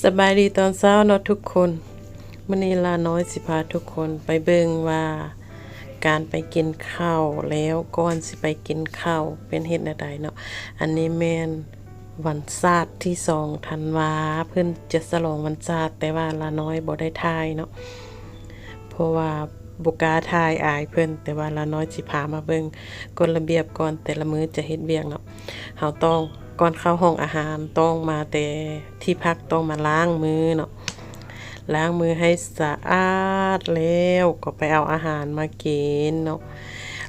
สบายดีตอนเช้าเนาะทุกคนมื้อนี้ลาน้อยสิพาทุกคนไปเบิ่งว่าการไปกินข้าวแล้วก่อนสิไปกินข้าวเป็นเฮ็ดใดเนาะอันนี้แม่นวันศาสตร์ที่2ธันวาเพิ่อนจะฉลองวันศาสตร์แต่ว่าลาน้อยบ่ได้ถ่ายเนาะเพราะว่าบ่กาถ่ายอายเพิ่อนแต่ว่าลาน้อยสิพามาเบิ่งกฎระเบียบก่อนแต่ละมื้อจะเฮ็ดเวียกเนาะเฮาต้อง ก่อนเข้าห้องอาหารต้องมาแต่ที่พักต้องมาล้างมือเนาะล้างมือให้สะอาดแล้วก็ไปเอาอาหารมากินเนาะ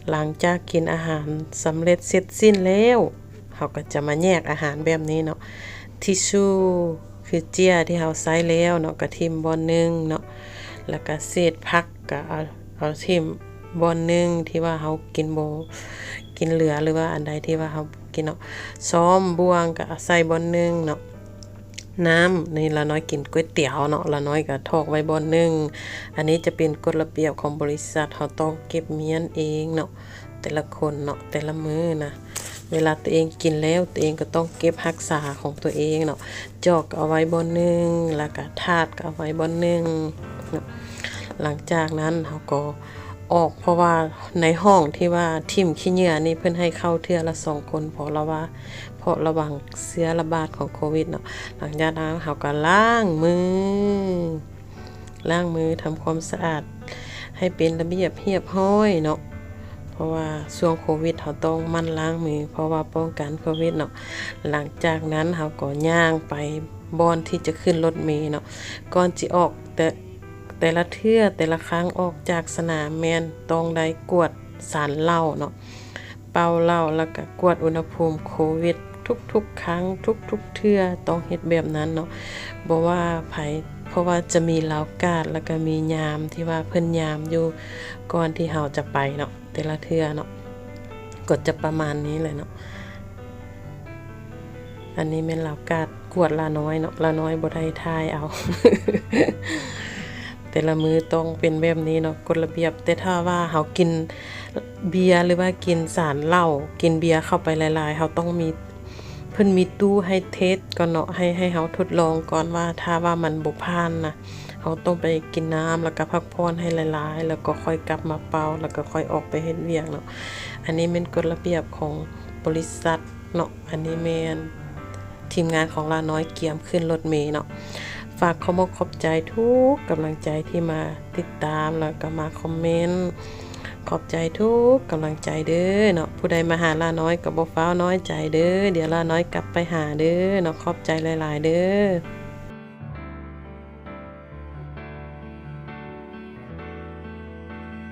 หลังจากกินอาหารสำเร็จเสร็จสิ้นแล้วเขาก็จะมาแยกอาหารแบบนี้เนาะทิชชู่คือเจียที่เขาใช้แล้วเนาะก็ทิมบอนหนึ่งเนาะแล้วก็เศษผักก็เอาเอาทิมบอนหนึ่งที่ว่าเขากินโบกินเหลือหรือว่าอันใดที่ว่าเขา กินเนาะซ้อมบวงก็ใส่บอนหนึงเนาะน้ำนี่ละน้อยกินก๋วยเตี๋ยวเนาะละน้อยก็ทอกไว้บอนหนึงอันนี้จะเป็นกฎระเบียบของบริษัทเขาต้องเก็บเมียนเองเนาะแต่ละคนเนาะแต่ละมือนะเวลาตัวเองกินแล้วตัวเองก็ต้องเก็บรักษาของตัวเองเนาะจอกเอาไว้บอนหนึงแล้วก็ถาดก็เอาไว้บอนหนึงหลังจากนั้นเขาก็ ออก เพราะว่าในห้องที่ว่าทิมขี้เหงื่อนี่เพิ่นให้เข้าเทื่อละสองคนเพราะเราว่าเพราะระวังเชื้อระบาดของโควิดเนาะหลังจากนั้นเขาก็ล้างมือล้างมือทำความสะอาด ให้เป็นระเบียบเรียบร้อยเนาะเพราะว่าช่วงโควิดเขาต้องมั่นล้างมือ เพราะว่าป้องกันโควิดเนาะหลังจากนั้นเขาก็ย่างไปบอนที่จะขึ้นรถเมล์เนาะก่อนจิออกแต่ แต่ละเทื่อแต่ละครั้งออกจากสนามแมนต้องได้กวดสารเหล้าเนาะเป่าเหล้าแล้วก็กวดอุณหภูมิโควิดทุกๆ ครั้งทุกๆเทื่อต้องเฮ็ดแบบนั้นเนาะบ่ว่าไผเพราะว่าจะมีเหล้ากาดแล้วก็มียามที่ว่าเพิ่นยามอยู่ก่อนที่เฮาจะไปเนาะแต่ละเทื่อเนาะก็จะประมาณนี้เลยเนาะอันนี้แม่นเหล้ากาดกวดละน้อยเนาะละน้อยบ่ได้ทายเอา แต่ละมือต้องเป็นแบบนี้เนาะกฎระเบียบ แต่ถ้าว่าเฮากินเบียร์หรือว่ากินสารเหล้ากินเบียร์เข้าไปหลายๆเฮาต้องมีเพิ่นมีตู้ให้เทสก่อนเนาะให้ให้เฮาทดลองก่อนว่าถ้าว่ามันบ่ผ่านนะเฮาต้องไปกินน้ำแล้วก็พักผ่อนให้หลายๆ แล้วก็ค่อยกลับมาเป่าแล้วก็ค่อยออกไปเฮ็ดเวียกเนาะอันนี้เป็นกฎระเบียบของบริษัทเนาะอันนี้แม่นทีมงานของลาน้อยเกียมขึ้นรถเมล์เนาะากขอบอกขอบใจทุกกำลังใจที่มาติดตามแล้วก็มาคอมเมนต์ขอบใจทุกกำลังใจเด้อเนาะผู้ใดมาหาลาน้อยกับ่ฟ้าวน้อยใจเด้อเดี๋ยวลาน้อยกลับไปหาเด้อเนาะขอบใจหลาย ๆ เด้อ